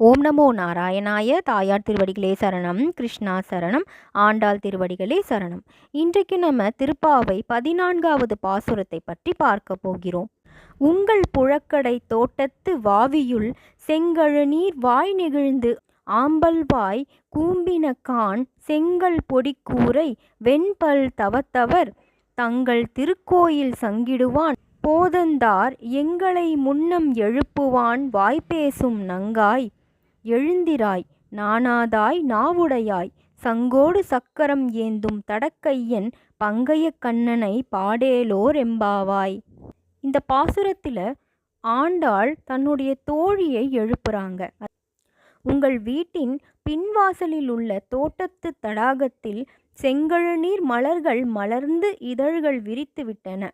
ஓம் நமோ நாராயணாய தாயார் திருவடிகளே சரணம் கிருஷ்ணா சரணம் ஆண்டாள் திருவடிகளே சரணம். இன்றைக்கு நம்ம திருப்பாவை பதினான்காவது பாசுரத்தை பற்றி பார்க்க போகிறோம். உங்கள் புழக்கடை தோட்டத்து வாவியுள் செங்கழுநீர் வாய் நெகிழ்ந்து ஆம்பல்வாய் கூம்பினக்கான் செங்கல் பொடிக்கூரை வெண்பல் தவத்தவர் தங்கள் திருக்கோயில் சங்கிடுவான். போதந்தார் எங்களை முன்னம் எழுப்புவான் வாய்ப்பேசும் நங்காய் எழுந்திராய் நானாதாய் நாவுடையாய். சங்கோடு சக்கரம் ஏந்தும் தடக்கையன் பங்கைய கண்ணனை பாடேலோர் எம்பாவாய். இந்த பாசுரத்தில் ஆண்டாள் தன்னுடைய தோழியை எழுப்புறாங்க. உங்கள் வீட்டின் பின்வாசலில் உள்ள தோட்டத்து தடாகத்தில் செங்கழுநீர் மலர்கள் மலர்ந்து இதழ்கள் விரித்து விட்டன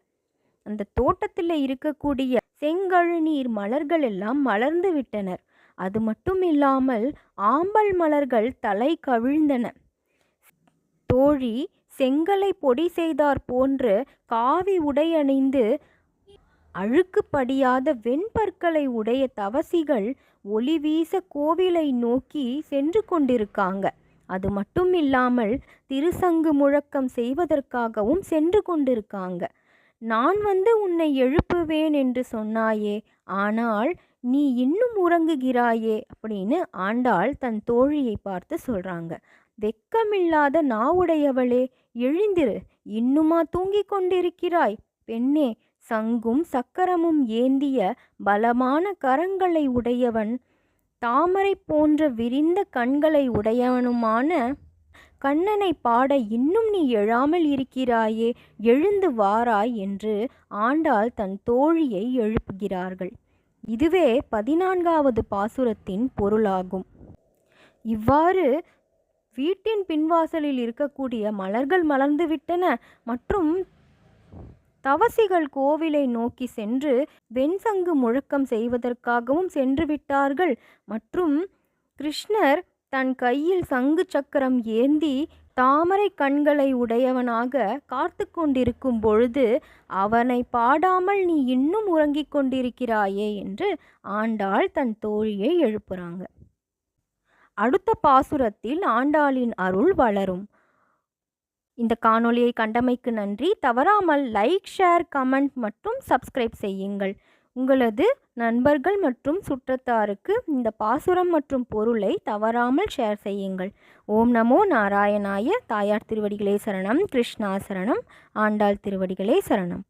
அந்த தோட்டத்தில் இருக்கக்கூடிய செங்கழுநீர் மலர்கள் எல்லாம் மலர்ந்து விட்டனர். அது மட்டும் இல்லாமல் ஆம்பல் மலர்கள் தலை கவிழ்ந்தன. தோழி செங்கலை பொடி செய்தார் போன்று காவி உடையணிந்து அழுக்கு படியாத வெண்பற்களை உடைய தவசிகள் ஒளி வீச கோவிலை நோக்கி சென்று கொண்டிருக்காங்க. அது மட்டும் இல்லாமல் திருசங்கு முழக்கம் செய்வதற்காகவும் சென்று கொண்டிருக்காங்க. நான் வந்து உன்னை எழுப்புவேன் என்று சொன்னாயே ஆனால் நீ இன்னும் உறங்குகிறாயே அப்படின்னு ஆண்டாள் தன் தோழியை பார்த்து சொல்றாங்க. வெக்கமில்லாத நாவுடையவளே எழுந்திரு. இன்னுமா தூங்கிக் கொண்டிருக்கிறாய்? பெண்ணே சங்கும் சக்கரமும் ஏந்திய பலமான கரங்களை உடையவன் தாமரை போன்ற விரிந்த கண்களை உடையவனுமான கண்ணனை பாட இன்னும் நீ எழாமல் இருக்கிறாயே எழுந்து வாராய் என்று ஆண்டாள் தன் தோழியை எழுப்புகிறார்கள். இதுவே பதினான்காவது பாசுரத்தின் பொருளாகும். இவ்வாறு வீட்டின் பின்வாசலில் இருக்கக்கூடிய மலர்கள் மலர்ந்து விட்டன மற்றும் தவசிகள் கோவிலை நோக்கி சென்று வெண்சங்கு முழக்கம் செய்வதற்காகவும் சென்று விட்டார்கள் மற்றும் கிருஷ்ணர் தன் கையில் சங்கு சக்கரம் ஏந்தி தாமரை கண்களை உடையவனாக காத்து கொண்டிருக்கும் பொழுது அவனை பாடாமல் நீ இன்னும் உறங்கிக் கொண்டிருக்கிறாயே என்று ஆண்டாள் தன் தோழியை எழுப்புறாங்க. அடுத்த பாசுரத்தில் ஆண்டாளின் அருள் வளரும். இந்த காணொளியை கண்டமைக்கு நன்றி. தவறாமல் லைக் ஷேர் கமெண்ட் மற்றும் சப்ஸ்கிரைப் செய்யுங்கள். உங்களது நண்பர்கள் மற்றும் சுற்றத்தாருக்கு இந்த பாசுரம் மற்றும் பொருளை தவறாமல் ஷேர் செய்யுங்கள். ஓம் நமோ நாராயணாய தாயார் திருவடிகளே சரணம் கிருஷ்ணா சரணம் ஆண்டாள் திருவடிகளே சரணம்.